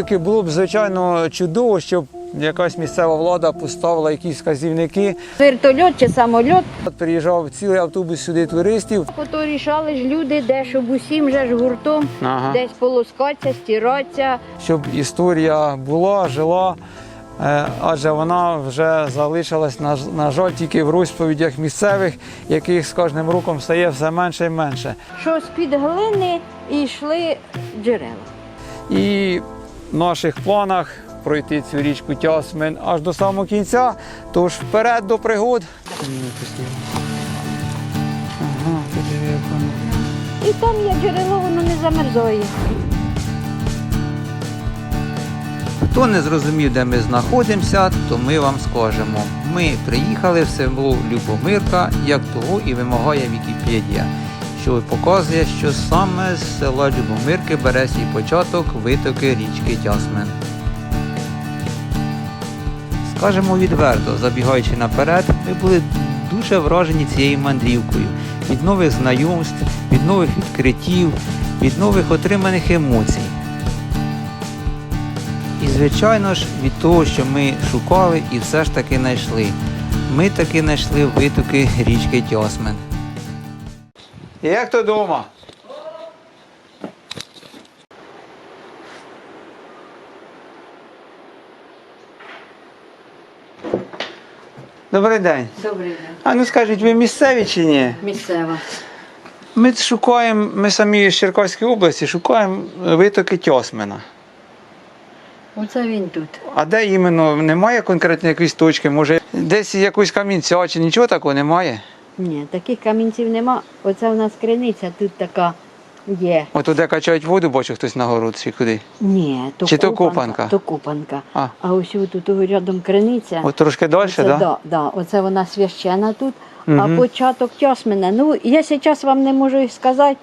Таки було б звичайно чудово, щоб якась місцева влада поставила якісь вказівники. Вертольот чи самольот. Приїжджав цілий автобус сюди туристів. Ото рішали ж люди, де щоб усім же ж гуртом Ага. десь полоскатися, стиратися. щоб історія була, жила, е, адже вона вже залишилась, на, на жаль, тільки в розповідях місцевих, яких з кожним роком стає все менше і менше. Що з-під глини йшли джерела. І наших планах пройти цю річку Тясмин аж до самого кінця, тож вперед до пригод. І там є джерело, воно не замерзає. Хто не зрозумів, де ми знаходимося, то ми вам скажемо. Ми приїхали в село Любомирка, як того і вимагає Вікіпедія, що показує, що саме з села Любомирки бере свій початок витоки річки Тясмин. Скажемо відверто, забігаючи наперед, ми були дуже вражені цією мандрівкою від нових знайомств, від нових відкриттів, від нових отриманих емоцій. І звичайно ж від того, що ми шукали і все ж таки знайшли. Ми таки знайшли витоки річки Тьосмен. Як то вдома? Добрий день. Добрий день. А ну скажіть, ви місцеві чи ні? Місцева. Ми шукаємо, ми самі з Черкаської області шукаємо витоки Тьосмена. Оце він тут. А де іменно немає конкретно якоїсь точки? Може, десь якусь камінця чи нічого такого немає? Ні, таких камінців нема. Оце у нас криниця тут така є. От туди качають воду, бачу хтось на город чи куди. Ні, то Чи то копанка. То копанка. А. А ось тут рядом криниця. От трошки далі, Оце, так? Да? да, да, оце вона священа тут, а початок Тьосмина. Ну, я зараз вам не можу сказати.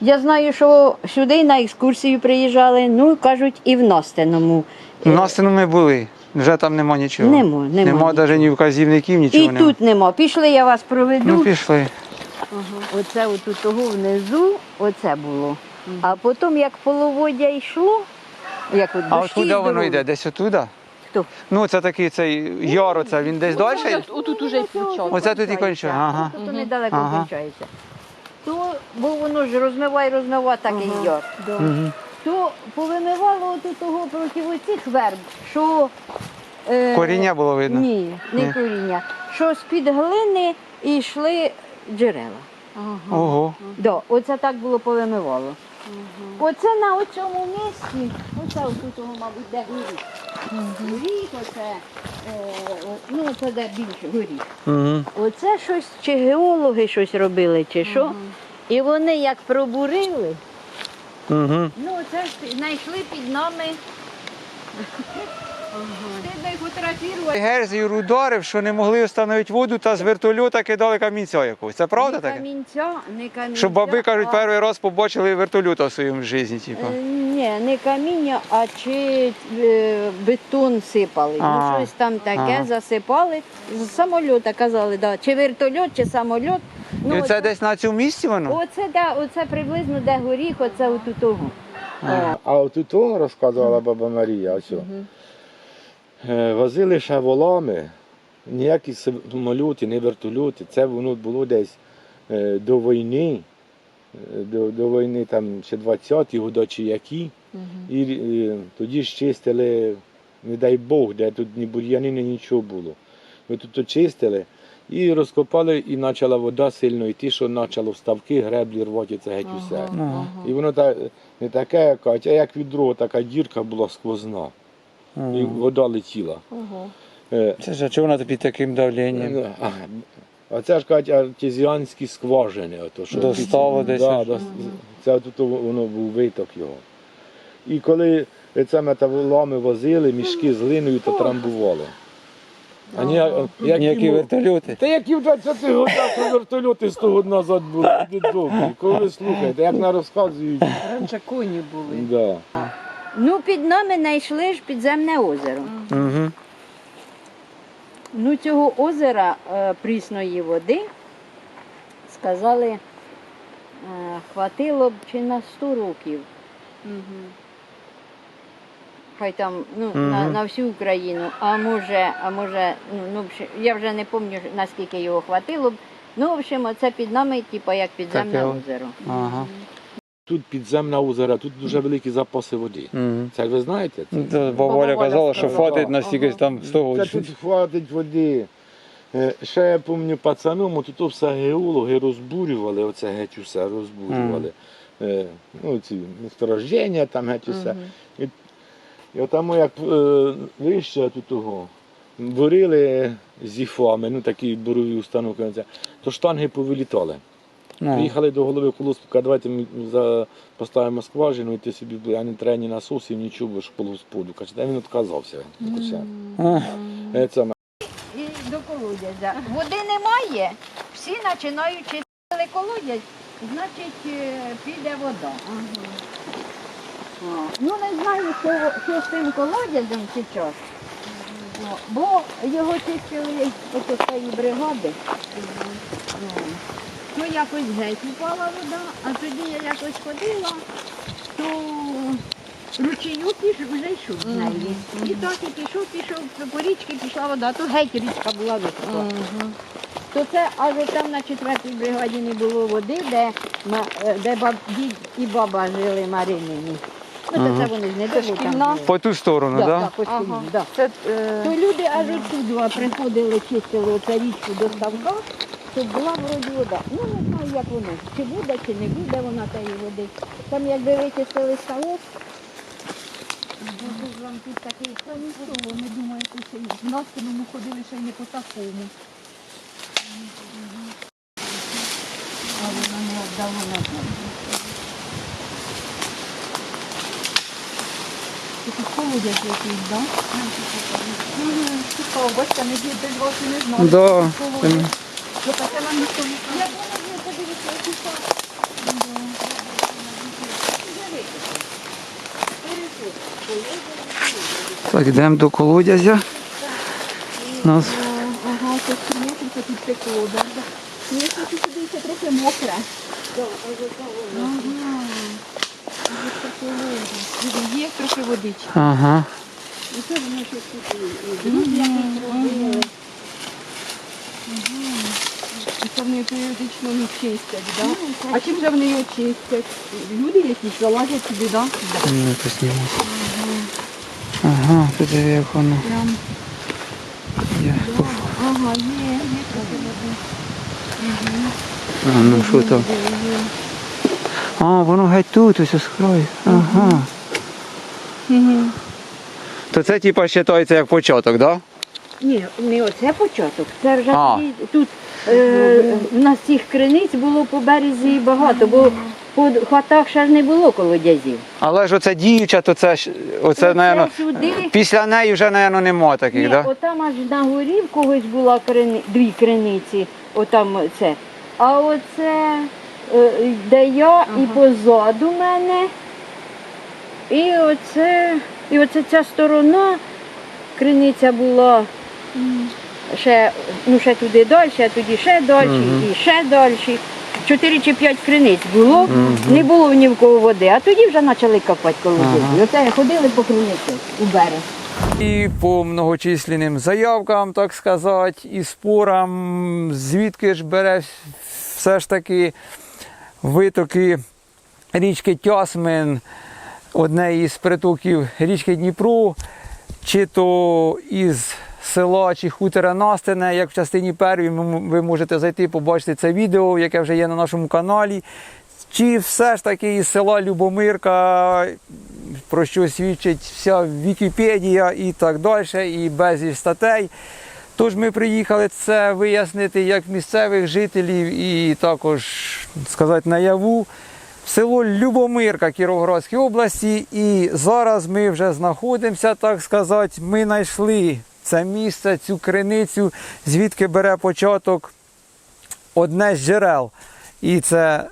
Я знаю, що сюди на екскурсію приїжджали, ну кажуть, і в Настиному. У нас ну, ми були. Вже там нема нічого. Нема, нема Нема навіть ні вказівників, нічого І нема. тут нема. Пішли, я вас проведу. Ну пішли. Оце отут того внизу, оце було. А потім, як половодя йшло, як от А от дощі куди воно йде? Десь отуда? Хто? Ну, це такий цей яр, оце, він десь далі? Отут уже і початок. Оце тут і кончає. Ага. Тут недалеко Ага. кончається. То, бо воно ж розмивай, розмиває, розмиває такий яр. Мгм. То повимивало от того проти оцих верб, що... Е, Коріння було видно? Ні, не Ні. коріння. Що з-під глини йшли джерела. Ого. Да, оце так було повимивало. Оце на цьому місці, оце тут, мабуть, де горіх. Горіх, оце, е, о, ну це де більше горіх. Угу. Оце щось, чи геологи щось робили, чи що. І вони як пробурили, Угу. ну це ж знайшли під нами. Треба їх фотографувати. Герзію ударив, що не могли встановити воду та з вертольота кидали камінця якогось. Це правда таке? камінця, не камінця. Що баби кажуть, а- перший раз побачили вертольота в своєму житті, типу. Е, Ні, не каміння, а чи е, бетон сипали. А, Ну, щось там таке засипали. З самольота казали, да. чи вертольот, чи самольот. Ну, І це оце, десь на цьому місці воно? оце, да, оце приблизно де горіх, оце отут того. О, А от у того розказувала баба Марія, ось. о. Е, Возили ще волами, ніякі самоліти, не вертольоти. Це воно було десь е, до війни, е, до, до війни там ще 20-ті годи чи які. І е, тоді ж чистили, не дай Бог, де тут ні бур'янини, нічого було. Ми тут очистили і розкопали, і почала вода сильно йти, що почало вставки, греблі рвати це геть усе. Ну. І воно та, не таке, як а як відро, така дірка була сквозна. І вода летіла. Е, Це ж а чого вона під таким давленням? а, а це ж кажуть артезіанські скважини. Ото, що Достало під- десь Да, аж. дос- Це тут воно був виток його. І коли це металоломи возили, мішки з глиною та трамбували. А ні, які, Ніякі вертольоти. Та які в 20-х годах вертольоти 100 років назад були. Коли ви слухаєте, як на розказують. Раніше коні були. Да. Ну, під нами знайшли ж підземне озеро. Угу. Ну, цього озера е, прісної води, сказали, е, хватило б чи на 100 років. хай там ну, на, Мгм. на всю Україну, а може, а може, ну, ну в общем, я вже не пам'ятаю, наскільки його хватило б. Ну, в общем, оце під нами, типу, як підземне Таке о- озеро. Ага. Тут підземна озера, тут дуже великі запаси води. Мгм. Це ви знаєте? Це? Бабуля Бабуля казала, що сказала. хватить на стільки там 100 Та тут хватить води. Е, Ще я пам'ятаю пацаном, тут то все геологи розбурювали, оце геть усе розбурювали. Е, Ну, ці месторождення там геть усе. І, і отам як е, вище тут того. Бурили зіфами, ну такі бурові установки, оце, то штанги повилітали. Ну, Приїхали до голови колоспіка, давайте ми за, поставимо скважину, і ти собі а не треба насосів, нічого, бо ж полусподу. Каже, він відказався. Е, Це І до колодязя. Води немає, всі починають чистити колодязь, значить е, піде вода. Ну не знаю, що, що з цим колодязем зараз. О, Бо його чистили ото цієї бригади. Ну якось геть упала вода, а тоді я якось ходила, то ручеюк піш вже йшов з неї. І так і пішов, пішов, по річці пішла вода, то геть річка була висока. То це аж там на четвертій бригаді не було води, де, е, де баб, дід і баба жили Маринині. Ну, то це вони ж не Це там. По ту сторону, так? да, по шкільній, Ага. да. Це е, То люди аж отсюди приходили, чистили оцю річку до ставка, щоб була вроді вода. Ну не знаю, як воно, чи буде, чи не буде вона тієї води. Там якби вичистили ставок, вам тут такий Нічого, не думаєте, що в Наскіному ходили ще й не по такому. а воно не вдало назад. Такий колодязь якийсь, так? Цікаво, бачите, не без вас і не. Да. Так, йдемо до колодязя. Нас Ага, це стрімітися тут текло, так? Ні, що тут сюди ще трохи мокре. Ага. Є трохи водички. Ага. І це воно щось тут і- і. Це вони періодично не чистять, так? А чим же вони його чистять? Люди якісь залазять сюди, так? Не посніму. Ага, тут диви, як воно. Прям. є. Ага, є, є трохи води. А, ну що там? А, воно геть тут, ось з краю. Ага. То це типа вважається як початок, так? Да? Ні, не оце початок. Це вже А. тут е, в нас цих криниць було по березі багато, бо по хатах ще ж не було колодязів. Але ж оце діюча, то це ж оце, Оце наверно, сюди. після неї вже, наверно, нема таких, Ні. Да? отам аж на горі в когось була крини, дві криниці, отам це. А оце, е, де я і позаду мене. І оце, і оце ця сторона, криниця була ще, ну, ще туди далі, а тоді ще далі, і ще далі. Чотири чи п'ять криниць було, не було ні в кого води, а тоді вже почали копати колодязі. Оце ходили по криниці у берег. І по многочисленним заявкам, так сказати, і спорам, звідки ж бере все ж таки витоки річки Тясмин, одне із притоків річки Дніпро, чи то із села чи хутора Настине, як в частині першій, ви- можете зайти, побачити це відео, яке вже є на нашому каналі. Чи все ж таки із села Любомирка, про що свідчить вся Вікіпедія і так далі, і безліч статей. Тож ми приїхали це вияснити як місцевих жителів і також сказати наяву село Любомирка Кіровоградської області. І зараз ми вже знаходимося, так сказати, ми знайшли це місце, цю криницю, звідки бере початок одне з джерел. І це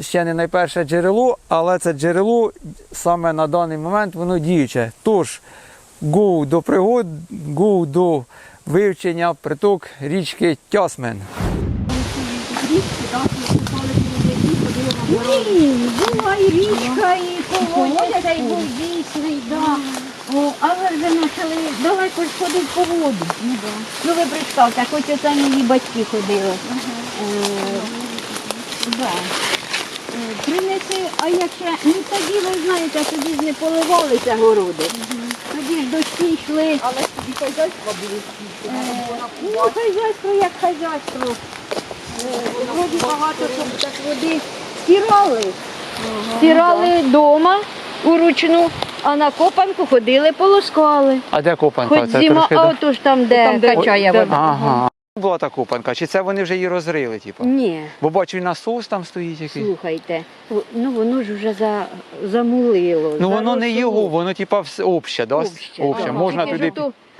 ще не найперше джерело, але це джерело саме на даний момент воно діюче. Тож, go до пригод, go до вивчення приток річки Тясмен. Ні, була і річка, і колодязь, цей був дійсний, да. О, їхали далеко ж ходить по воду. Ну ви представте, хоч оце мої батьки ходили. Е, да. Е, Принеси, а якщо, ну тоді ви знаєте, тоді ж не поливалися городи. Тоді ж дощі йшли. Але ж тоді хазяйства були. Е, Ну, хазяйство як хазяйство. Е, Вроді багато щоб так води стирали. Стирали вдома уручну, а на копанку ходили, полоскали. А де копанка? Хоч зима, а ото ж там, де Там, де- качає де- вода. Ага. Була та копанка, чи це вони вже її розрили, типу? Ні, Бо бачу, і насос там стоїть якийсь. слухайте, о, ну воно ж вже за, замулило. Ну воно не заросло. його, воно типа вс- обще, да? Обще, Обще. ага. Можна Тільки туди. ж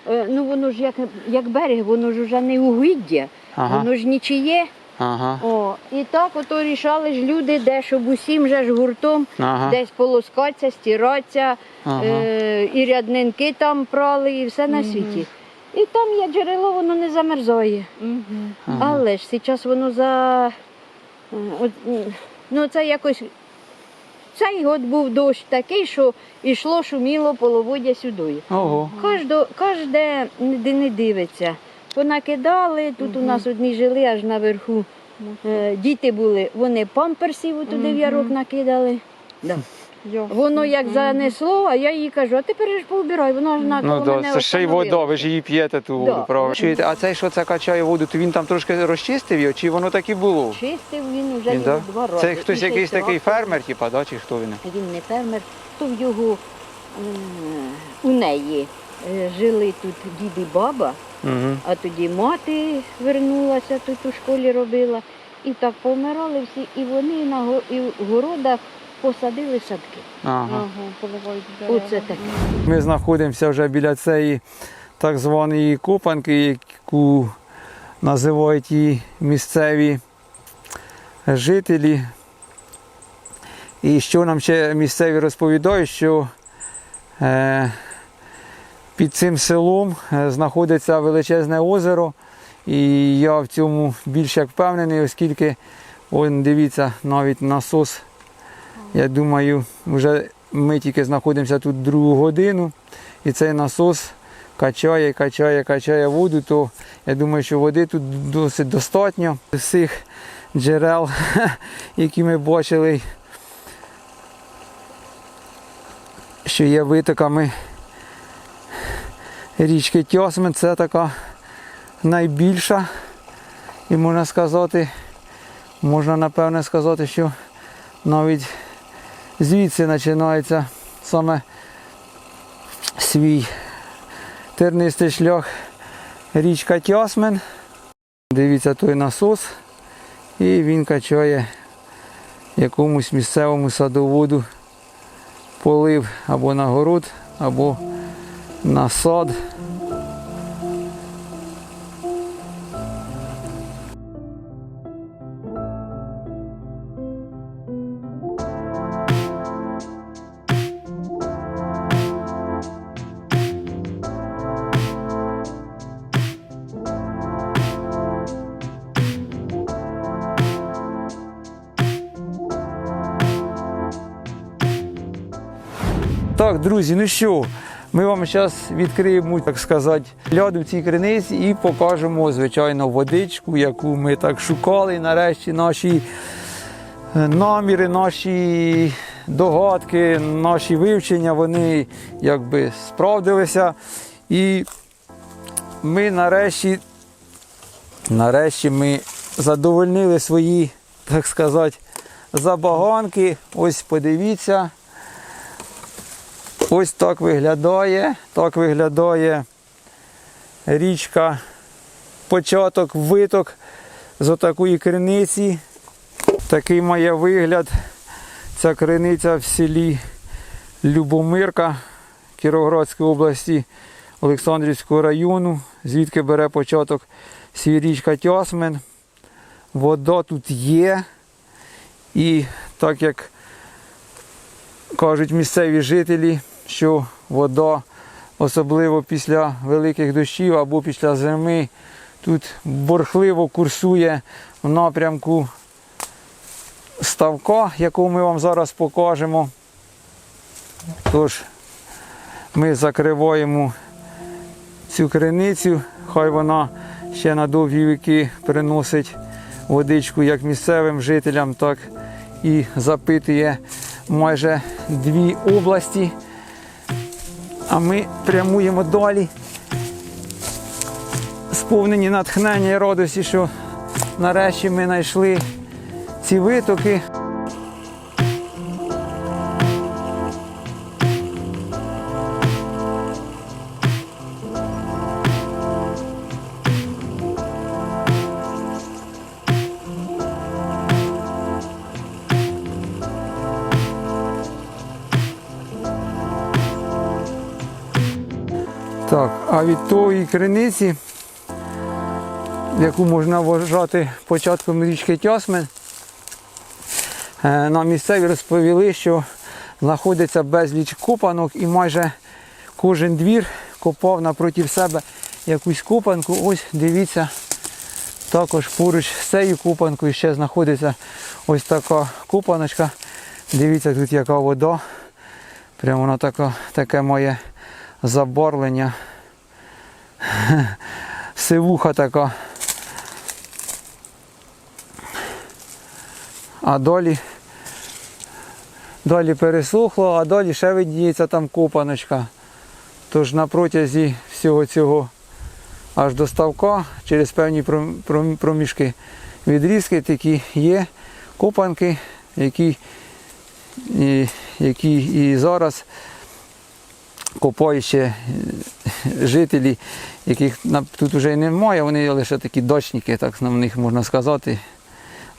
то, е, ну воно ж як, як берег, воно ж вже не угіддя, Ага. воно ж нічиє. Ага. О, і так ото рішали ж люди, де щоб усім же ж гуртом Ага. десь полоскатися, стиратися, Ага. е, і ряднинки там прали, і все на світі. І там є джерело, воно не замерзає. Ага. Але ж зараз воно за. е, От, ну це якось. Цей год був дощ такий, що йшло, шуміло половодя сюди. Ого. Кождо, кожде не дивиться. Понакидали, тут у нас одні жили аж наверху. Е, діти були, вони памперсів туди в ярок накидали. Да. Воно як занесло, а я їй кажу, а тепер ж поубирай, воно ж на Ну да, мене це ще й вода, ви ж її п'єте ту Да. воду, правда. Чуєте, а цей, що це качає воду, то він там трошки розчистив його, чи воно так і було? Чистив він вже Він, його да? два рази. Це хтось якийсь такий трактор. фермер, типа, да, чи хто він? Він не фермер, то в його у неї е, жили тут дід і баба, Угу. а тоді мати вернулася, тут у школі робила. І так помирали всі, і вони на го- і в городах посадили садки. Ага. поливають Оце таке. Ми знаходимося вже біля цієї так званої копанки, яку називають її місцеві жителі. І що нам ще місцеві розповідають, що е, під цим селом е, знаходиться величезне озеро. І я в цьому більш як впевнений, оскільки он, дивіться, навіть насос, я думаю, вже ми тільки знаходимося тут другу годину, і цей насос качає, качає, качає воду, то я думаю, що води тут досить достатньо з цих джерел, які ми бачили, що є витоками річки Тьосмен. Це така найбільша, і можна сказати, можна напевне сказати, що навіть звідси починається саме свій тернистий шлях річка Тясмен. Дивіться той насос, і він качає якомусь місцевому садоводу полив або на город, або на сад. Так, друзі, ну що, ми вам зараз відкриємо, так сказати, ляду в цій криниці і покажемо, звичайно, водичку, яку ми так шукали. Нарешті наші е, наміри, наші догадки, наші вивчення, вони якби справдилися. І ми нарешті, нарешті ми задовольнили свої, так сказати, забаганки. Ось подивіться. Ось так виглядає. Так виглядає річка, початок, виток з отакої криниці. Такий має вигляд. Ця криниця в селі Любомирка Кіровоградської області Олександрівського району, звідки бере початок свій річка Тясмен. Вода тут є. І так як кажуть місцеві жителі, що вода, особливо після великих дощів або після зими, тут борхливо курсує в напрямку ставка, якого ми вам зараз покажемо. Тож ми закриваємо цю криницю. Хай вона ще на довгі віки приносить водичку як місцевим жителям, так і запитує майже дві області. А ми прямуємо далі. Сповнені натхнення і радості, що нарешті ми знайшли ці витоки. А від тої криниці, яку можна вважати початком річки Тьосмен, е, нам місцеві розповіли, що знаходиться безліч копанок і майже кожен двір копав напроти себе якусь копанку. Ось дивіться, також поруч з цією копанкою ще знаходиться ось така копаночка. Дивіться, тут яка вода. Прямо вона така, таке має забарвлення. Сивуха така. А далі, далі пересохло, а далі ще видніється там копаночка. Тож на протязі всього цього аж до ставка через певні пром- пром- проміжки відрізки такі є копанки, які, і, які і зараз копають ще е, жителі, яких тут вже немає, вони лише такі дочники, так на них можна сказати.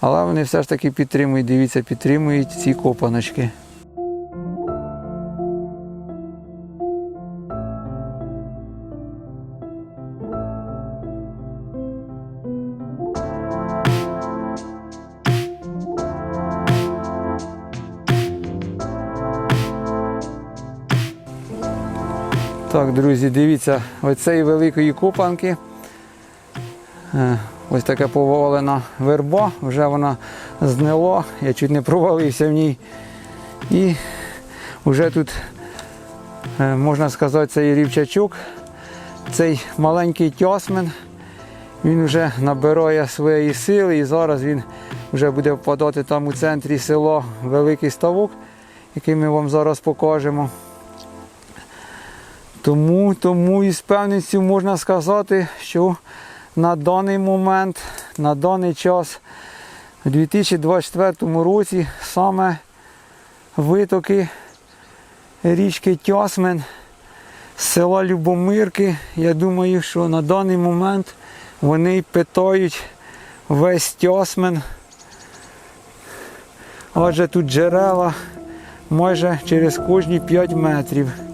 Але вони все ж таки підтримують, дивіться, підтримують ці копаночки. Друзі, дивіться, оцеї великої копанки. Е, Ось така повалена верба, вже вона знила, я чуть не провалився в ній. І вже тут, е, можна сказати, цей рівчачок, цей маленький тьосмен, він вже набирає своєї сили і зараз він вже буде впадати там у центрі села Великий Ставок, який ми вам зараз покажемо. Тому, тому із певністю можна сказати, що на даний момент, на даний час, у 2024 році саме витоки річки Тьосмен з села Любомирки, я думаю, що на даний момент вони питають весь Тьосмен. Адже тут джерела майже через кожні 5 метрів.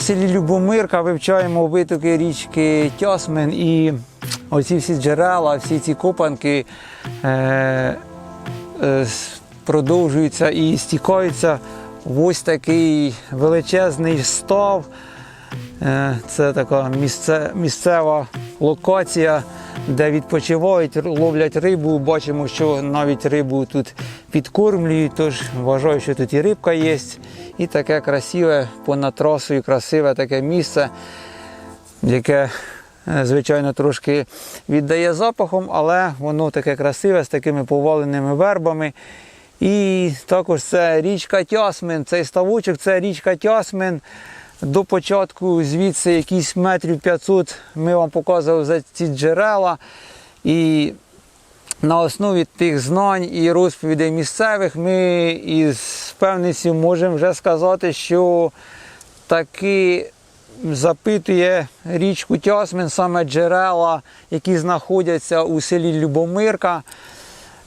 Селі Любомирка вивчаємо витоки річки Тясмин і оці всі джерела, всі ці копанки е, е, продовжуються і стікаються в ось такий величезний став. Е, Це така місце, місцева локація, де відпочивають, ловлять рибу. Бачимо, що навіть рибу тут підкормлюють, тож вважаю, що тут і рибка є. І таке красиве, понад трасою красиве таке місце, яке, е, звичайно, трошки віддає запахом, але воно таке красиве з такими поваленими вербами. І також це річка Тясмин, цей ставочок це річка Тясмин. До початку звідси якісь метрів 500 ми вам показували за ці джерела. І на основі тих знань і розповідей місцевих ми із певністю можемо вже сказати, що таки запитує річку Тясмин саме джерела, які знаходяться у селі Любомирка,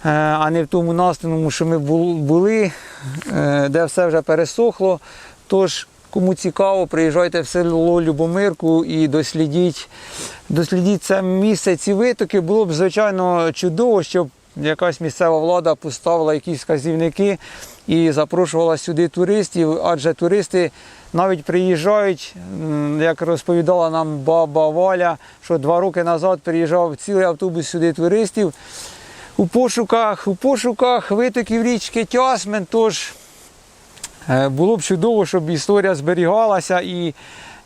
е, а не в тому настаному, що ми були, е, де все вже пересохло. Тож, кому цікаво, приїжджайте в село Любомирку і дослідіть, дослідіть це місце, ці витоки. Було б, звичайно, чудово, щоб якась місцева влада поставила якісь вказівники і запрошувала сюди туристів, адже туристи навіть приїжджають, як розповідала нам баба Валя, що два роки назад приїжджав цілий автобус сюди туристів у пошуках, у пошуках витоків річки Тясмин. Тож Було б чудово, щоб історія зберігалася, і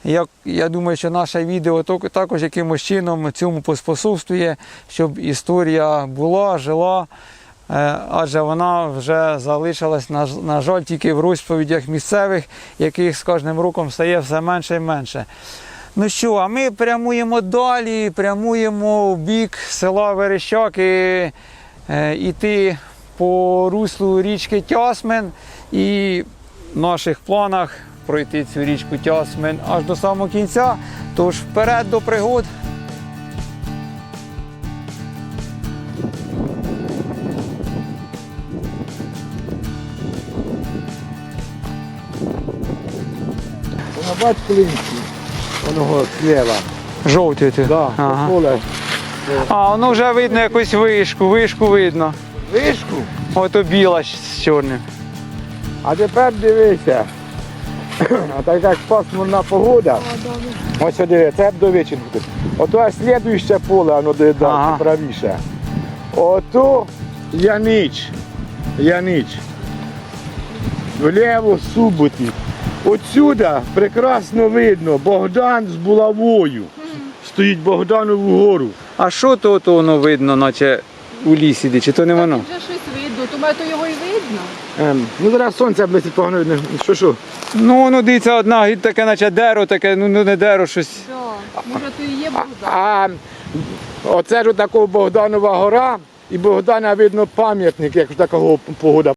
я, я думаю, що наше відео також якимось чином цьому поспособствує, щоб історія була, жила, е, адже вона вже залишилась, на, жаль, тільки в розповідях місцевих, яких з кожним роком стає все менше і менше. Ну що, а ми прямуємо далі, прямуємо в бік села Верещаки, е, іти по руслу річки Тясмин і наших планах пройти цю річку Тясмин аж до самого кінця. Тож вперед до пригод. Вона бач клинці, воно слева. Жовті. Да, Ага. поле. А, воно вже видно якусь вишку, вишку видно. Вишку. Ото біла з чорним. А тепер дивися. А так як пасмурна погода. Ось диви, це до вечір буде. Ото аж слідуюче поле, воно де далі Ага. правіше. Ото Янич. Янич. Вліво Суботів. Отсюда прекрасно видно Богдан з булавою. Стоїть Богданову гору. А що то, то воно видно, наче у лісі, де, чи то не воно? Вже то його і видно. Ем, ну зараз сонце близько погано видно. Що що? Ну, воно дивіться, одна гід таке, наче дерево, таке, ну ну, не дерево, щось. Да. Може, то і є Богдан. А оце ж такого Богданова гора, і Богдана видно пам'ятник, як такого погода